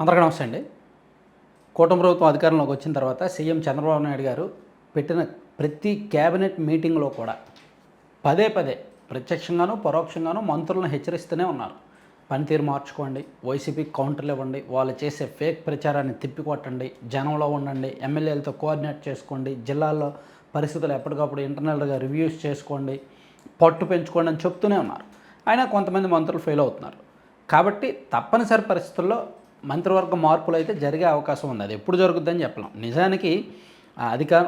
అందరికీ నమస్తే అండి. కూటమి ప్రభుత్వం అధికారంలోకి వచ్చిన తర్వాత సీఎం చంద్రబాబు నాయుడు గారు పెట్టిన ప్రతి క్యాబినెట్ మీటింగ్లో కూడా పదే పదే ప్రత్యక్షంగాను పరోక్షంగాను మంత్రులను హెచ్చరిస్తూనే ఉన్నారు. పనితీరు మార్చుకోండి వైసీపీ కౌంటర్లు ఇవ్వండి వాళ్ళు చేసే ఫేక్ ప్రచారాన్ని తిప్పికొట్టండి జనంలో ఉండండి ఎమ్మెల్యేలతో కోఆర్డినేట్ చేసుకోండి జిల్లాల్లో పరిస్థితులు ఎప్పటికప్పుడు ఇంటర్నల్గా రివ్యూస్ చేసుకోండి పట్టు పెంచుకోండి అని చెప్తూనే ఉన్నారు. అయినా కొంతమంది మంత్రులు ఫెయిల్ అవుతున్నారు. కాబట్టి తప్పనిసరి పరిస్థితుల్లో మంత్రివర్గ మార్పులు అయితే జరిగే అవకాశం ఉంది. అది ఎప్పుడు జరుగుద్దని చెప్పలేం. నిజానికి అధికార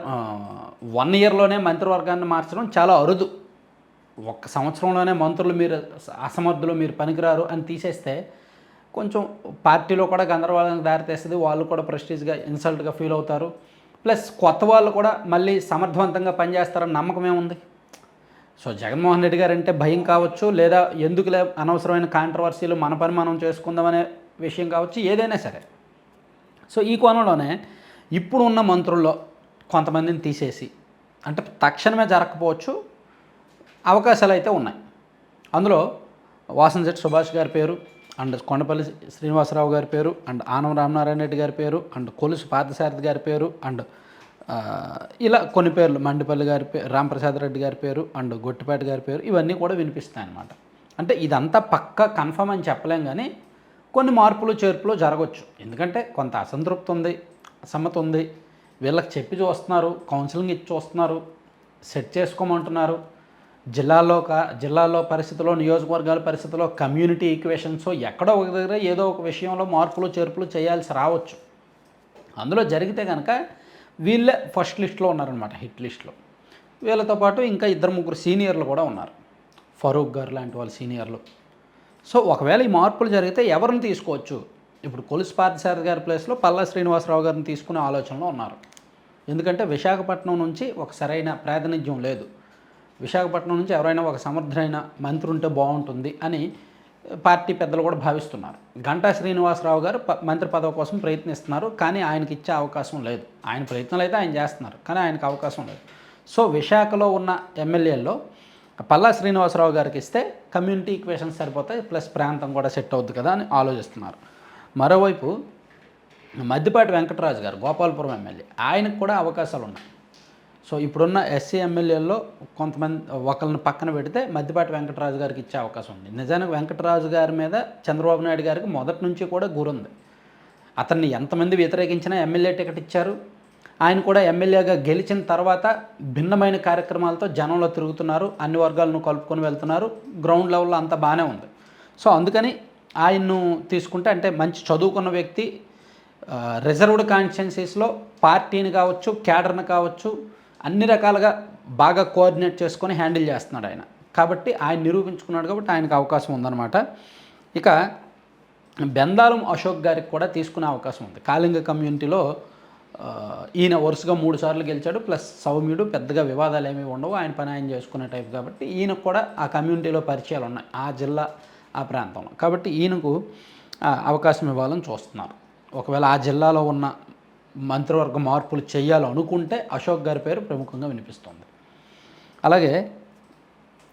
వన్ ఇయర్లోనే మంత్రివర్గాన్ని మార్చడం చాలా అరుదు. ఒక్క సంవత్సరంలోనే మంత్రులు మీరు అసమర్థులు మీరు పనికిరారు అని తీసేస్తే కొంచెం పార్టీలో కూడా గందరగోళానికి దారితీస్తుంది. వాళ్ళు కూడా ప్రెస్టీజ్గా ఇన్సల్ట్గా ఫీల్ అవుతారు. ప్లస్ కొత్త వాళ్ళు కూడా మళ్ళీ సమర్థవంతంగా పనిచేస్తారని నమ్మకం ఏముంది? సో జగన్మోహన్ రెడ్డి గారు అంటే భయం కావచ్చు లేదా ఎందుకులే అనవసరమైన కాంట్రవర్సీలు మన పని మనం చేసుకుందామనే విషయం కావచ్చు ఏదైనా సరే. సో ఈ కోణంలోనే ఇప్పుడు ఉన్న మంత్రుల్లో కొంతమందిని తీసేసి అంటే తక్షణమే జరగకపోవచ్చు అవకాశాలు అయితే ఉన్నాయి. అందులో వాసంజెట్ సుభాష్ గారి పేరు అండ్ కొండపల్లి శ్రీనివాసరావు గారి పేరు అండ్ ఆనం రామనారాయణ రెడ్డి గారి పేరు అండ్ కొలుసు పార్థసారథి గారి పేరు అండ్ ఇలా కొన్ని పేర్లు మండిపల్లి గారి పేరు రాంప్రసాద్ రెడ్డి గారి పేరు అండ్ గొట్టిపేట గారి పేరు ఇవన్నీ కూడా వినిపిస్తాయి అన్నమాట అంటే ఇదంతా పక్క కన్ఫర్మ్ అని చెప్పలేం కానీ కొన్ని మార్పులు చేర్పులు జరగవచ్చు ఎందుకంటే కొంత అసంతృప్తి ఉంది అసమ్మతి ఉంది. వీళ్ళకి చెప్పి చూస్తున్నారు కౌన్సిలింగ్ ఇచ్చి చూస్తున్నారు సెట్ చేసుకోమంటున్నారు. జిల్లాలో కా జిల్లాలో పరిస్థితుల్లో నియోజకవర్గాల పరిస్థితుల్లో కమ్యూనిటీ ఈక్వేషన్స్ ఎక్కడో ఒక దగ్గర ఏదో ఒక విషయంలో మార్పులు చేర్పులు చేయాల్సి రావచ్చు. అందులో జరిగితే కనుక వీళ్ళే ఫస్ట్ లిస్ట్లో ఉన్నారనమాట హిట్ లిస్ట్లో. వీళ్ళతో పాటు ఇంకా ఇద్దరు ముగ్గురు సీనియర్లు కూడా ఉన్నారు. ఫరూక్ గారు లాంటి వాళ్ళు సీనియర్లు. సో ఒకవేళ ఈ మార్పులు జరిగితే ఎవరిని తీసుకోవచ్చు? ఇప్పుడు కొలుసు పార్థసారథి గారి ప్లేస్లో పల్లా శ్రీనివాసరావు గారిని తీసుకునే ఆలోచనలో ఉన్నారు. ఎందుకంటే విశాఖపట్నం నుంచి ఒక సరైన ప్రాతినిధ్యం లేదు. విశాఖపట్నం నుంచి ఎవరైనా ఒక సమర్థుడైన మంత్రి ఉంటే బాగుంటుంది అని పార్టీ పెద్దలు కూడా భావిస్తున్నారు. గంటా శ్రీనివాసరావు గారు ప- మంత్రి పదవి కోసం ప్రయత్నిస్తున్నారు కానీ ఆయనకి ఇచ్చే అవకాశం లేదు. ఆయన ప్రయత్నాలు అయితే ఆయన చేస్తున్నారు కానీ ఆయనకు అవకాశం లేదు. సో విశాఖలో ఉన్న ఎమ్మెల్యేల్లో పల్లా శ్రీనివాసరావు గారికి ఇస్తే కమ్యూనిటీ ఈక్వేషన్స్ సరిపోతాయి ప్లస్ ప్రాంతం కూడా సెట్ అవుద్ది కదా అని ఆలోచిస్తున్నారు. మరోవైపు మద్దిపాటి వెంకటరాజు గారు గోపాలపురం ఎమ్మెల్యే ఆయనకు కూడా అవకాశాలు ఉన్నాయి. సో ఇప్పుడున్న ఎస్సీ ఎమ్మెల్యేల్లో కొంతమంది ఒకరిని పక్కన పెడితే మద్దిపాటి వెంకటరాజు గారికి ఇచ్చే అవకాశం ఉంది. నిజానికి వెంకటరాజు గారి మీద చంద్రబాబు నాయుడు గారికి మొదటి నుంచి కూడా గురుంది. అతన్ని ఎంతమంది వ్యతిరేకించినా ఎమ్మెల్యే టికెట్ ఇచ్చారు. ఆయన కూడా ఎమ్మెల్యేగా గెలిచిన తర్వాత భిన్నమైన కార్యక్రమాలతో జనంలో తిరుగుతున్నారు. అన్ని వర్గాలను కలుపుకొని వెళ్తున్నారు. గ్రౌండ్ లెవెల్లో అంతా బాగానే ఉంది. సో అందుకని ఆయన్ను తీసుకుంటే అంటే మంచి చదువుకున్న వ్యక్తి రిజర్వ్డ్ కాన్స్టిట్యున్సీస్లో పార్టీని కావచ్చు క్యాడర్ని కావచ్చు అన్ని రకాలుగా బాగా కోఆర్డినేట్ చేసుకొని హ్యాండిల్ చేస్తున్నాడు ఆయన. కాబట్టి ఆయన నిరూపించుకున్నాడు కాబట్టి ఆయనకు అవకాశం ఉందన్నమాట. ఇక బెందాలం అశోక్ గారికి కూడా తీసుకునే అవకాశం ఉంది. కాళింగ కమ్యూనిటీలో ఈయన వరుసగా మూడు సార్లు గెలిచాడు ప్లస్ సౌమ్యుడు పెద్దగా వివాదాలు ఏమీ ఉండవు ఆయన పని ఆయన చేసుకునే టైప్ కాబట్టి ఈయనకు కూడా ఆ కమ్యూనిటీలో పరిచయాలు ఉన్నాయి ఆ జిల్లా ఆ ప్రాంతంలో. కాబట్టి ఈయనకు అవకాశం ఇవ్వాలని చూస్తున్నారు. ఒకవేళ ఆ జిల్లాలో ఉన్న మంత్రివర్గ మార్పులు చేయాలనుకుంటే అశోక్ గారి పేరు ప్రముఖంగా వినిపిస్తుంది. అలాగే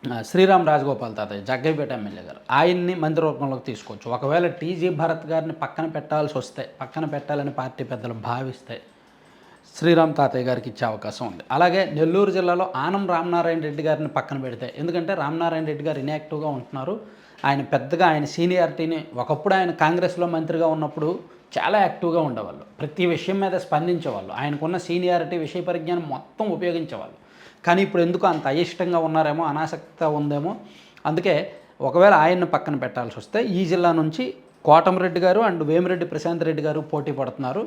శ్రీరామ్ రాజగోపాల్ తాతయ్య జగ్గైపేట ఎమ్మెల్యే గారు. ఆయన్ని మంత్రివర్గంలోకి తీసుకోవచ్చు. ఒకవేళ టీజీ భరత్ గారిని పక్కన పెట్టాల్సి వస్తే పక్కన పెట్టాలని పార్టీ పెద్దలు భావిస్తే శ్రీరామ్ తాతయ్య గారికి ఇచ్చే అవకాశం ఉంది. అలాగే నెల్లూరు జిల్లాలో ఆనం రామనారాయణ రెడ్డి గారిని పక్కన పెడితే ఎందుకంటే రామనారాయణ రెడ్డి గారు ఇన్యాక్టివ్గా ఉంటున్నారు. ఆయన పెద్దగా ఆయన సీనియారిటీని ఒకప్పుడు ఆయన కాంగ్రెస్లో మంత్రిగా ఉన్నప్పుడు చాలా యాక్టివ్గా ఉండేవాళ్ళు. ప్రతి విషయం మీద స్పందించేవాళ్ళు. ఆయనకున్న సీనియారిటీ విషయ పరిజ్ఞానం మొత్తం ఉపయోగించేవాళ్ళు. కానీ ఇప్పుడు ఎందుకు అంత అయిష్టంగా ఉన్నారేమో అనాసక్త ఉందేమో అందుకే ఒకవేళ ఆయన్ని పక్కన పెట్టాల్సి వస్తే ఈ జిల్లా నుంచి కోటమిరెడ్డి గారు అండ్ వేమిరెడ్డి ప్రశాంత్ రెడ్డి గారు పోటీ పడుతున్నారు.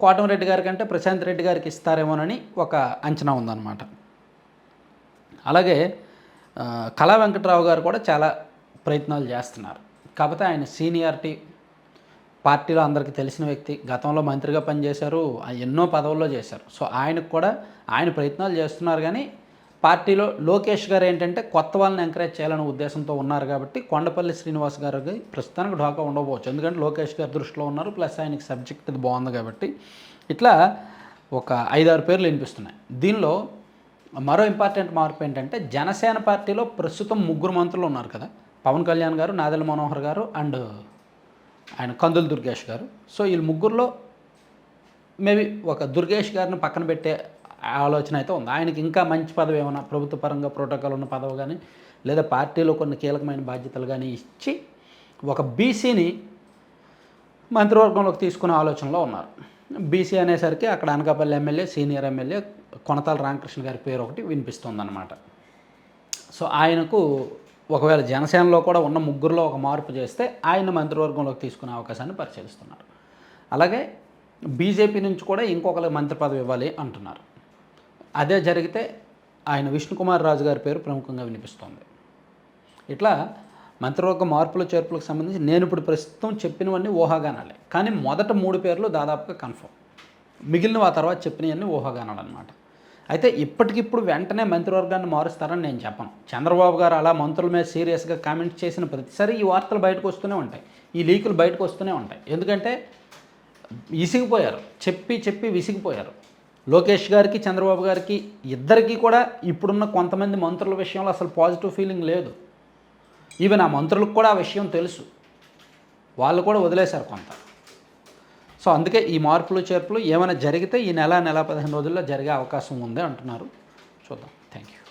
కోటమిరెడ్డి గారి కంటే ప్రశాంత్ రెడ్డి గారికి ఇస్తారేమోనని ఒక అంచనా ఉందన్నమాట. అలాగే కళా వెంకట్రావు గారు కూడా చాలా ప్రయత్నాలు చేస్తున్నారు. కాకపోతే ఆయన సీనియారిటీ పార్టీలో అందరికీ తెలిసిన వ్యక్తి గతంలో మంత్రిగా పనిచేశారు ఆ ఎన్నో పదవుల్లో చేశారు. సో ఆయనకు కూడా ఆయన ప్రయత్నాలు చేస్తున్నారు కానీ పార్టీలో లోకేష్ గారు ఏంటంటే కొత్త వాళ్ళని ఎంకరేజ్ చేయాలనే ఉద్దేశంతో ఉన్నారు కాబట్టి కొండపల్లి శ్రీనివాస్ గారికి ప్రస్తుతానికి ఢోకా ఉండకపోవచ్చు. ఎందుకంటే లోకేష్ గారి దృష్టిలో ఉన్నారు ప్లస్ ఆయనకి సబ్జెక్ట్ ఇది బాగుంది కాబట్టి. ఇట్లా ఒక ఐదారు పేర్లు వినిపిస్తున్నాయి. దీనిలో మరో ఇంపార్టెంట్ మార్పు ఏంటంటే జనసేన పార్టీలో ప్రస్తుతం ముగ్గురు మంత్రులు ఉన్నారు కదా. పవన్ కళ్యాణ్ గారు నాదెల మనోహర్ గారు అండ్ ఆయన కందులు దుర్గేష్ గారు. సో వీళ్ళు ముగ్గురులో మేబీ ఒక దుర్గేష్ గారిని పక్కన పెట్టే ఆలోచన అయితే ఉంది. ఆయనకి ఇంకా మంచి పదవి ఏమైనా ప్రభుత్వ పరంగా ప్రోటోకాల్ ఉన్న పదవి కానీ లేదా పార్టీలో కొన్ని కీలకమైన బాధ్యతలు కానీ ఇచ్చి ఒక బీసీని మంత్రివర్గంలోకి తీసుకునే ఆలోచనలో ఉన్నారు. బీసీ అనేసరికి అక్కడ Anakapalli MLA senior MLA Konathala Ramakrishna గారి పేరు ఒకటి వినిపిస్తుందన్నమాట. సో ఆయనకు ఒకవేళ జనసేనలో కూడా ఉన్న ముగ్గురులో ఒక మార్పు చేస్తే ఆయన మంత్రివర్గంలోకి తీసుకునే అవకాశాన్ని పరిశీలిస్తున్నారు. అలాగే బీజేపీ నుంచి కూడా ఇంకొకరికి మంత్రి పదవి ఇవ్వాలి అంటున్నారు. అదే జరిగితే ఆయన విష్ణుకుమార్ రాజు గారి పేరు ప్రముఖంగా వినిపిస్తోంది. ఇట్లా మంత్రివర్గ మార్పుల చేర్పులకు సంబంధించి నేను ఇప్పుడు ప్రస్తుతం చెప్పినవన్నీ ఊహాగానాలే. కానీ మొదట మూడు పేర్లు దాదాపుగా కన్ఫర్మ్. మిగిలిన ఆ తర్వాత చెప్పినవన్నీ ఊహాగానాలు అనమాట అయితే ఇప్పటికిప్పుడు వెంటనే మంత్రివర్గాన్ని మారుస్తారని నేను చెప్పను. చంద్రబాబు గారు అలా మంత్రుల మీద సీరియస్గా కామెంట్ చేసిన ప్రతిసారి ఈ వార్తలు బయటకు వస్తూనే ఉంటాయి. ఈ లీకులు బయటకు వస్తూనే ఉంటాయి. ఎందుకంటే విసిగిపోయారు. చెప్పి చెప్పి విసిగిపోయారు. లోకేష్ గారికి చంద్రబాబు గారికి ఇద్దరికీ కూడా ఇప్పుడున్న కొంతమంది మంత్రుల విషయంలో అసలు పాజిటివ్ ఫీలింగ్ లేదు. ఈవెన్ ఆ మంత్రులకు కూడా ఆ విషయం తెలుసు. వాళ్ళు కూడా వదిలేశారు కొంత. సో అందుకే ఈ మార్పులు చేర్పులు ఏమైనా జరిగితే ఈ నెల నెల పదిహేను రోజుల్లో జరిగే అవకాశం ఉంది అంటున్నారు. చూద్దాం. Thank you